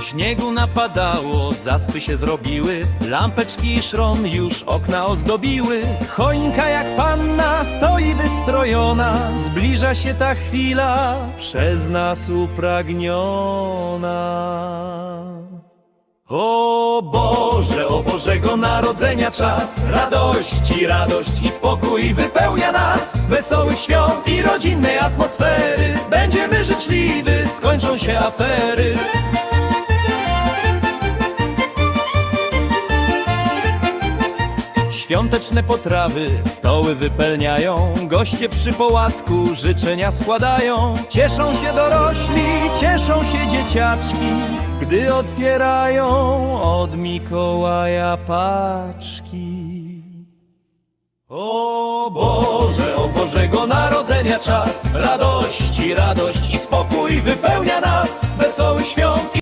Śniegu napadało, zaspy się zrobiły, lampeczki i szron już okna ozdobiły. Choinka jak panna stoi wystrojona, zbliża się ta chwila przez nas upragniona. O Boże, o Bożego Narodzenia czas Radości, radość i spokój wypełnia nas Wesołych świąt i rodzinnej atmosfery Będziemy życzliwy, skończą się afery Świąteczne potrawy stoły wypełniają Goście przy połatku życzenia składają. Cieszą się dorośli, cieszą się dzieciaczki Gdy otwierają od Mikołaja paczki. O Boże, o Bożego Narodzenia czas! Radości, radość i spokój wypełnia nas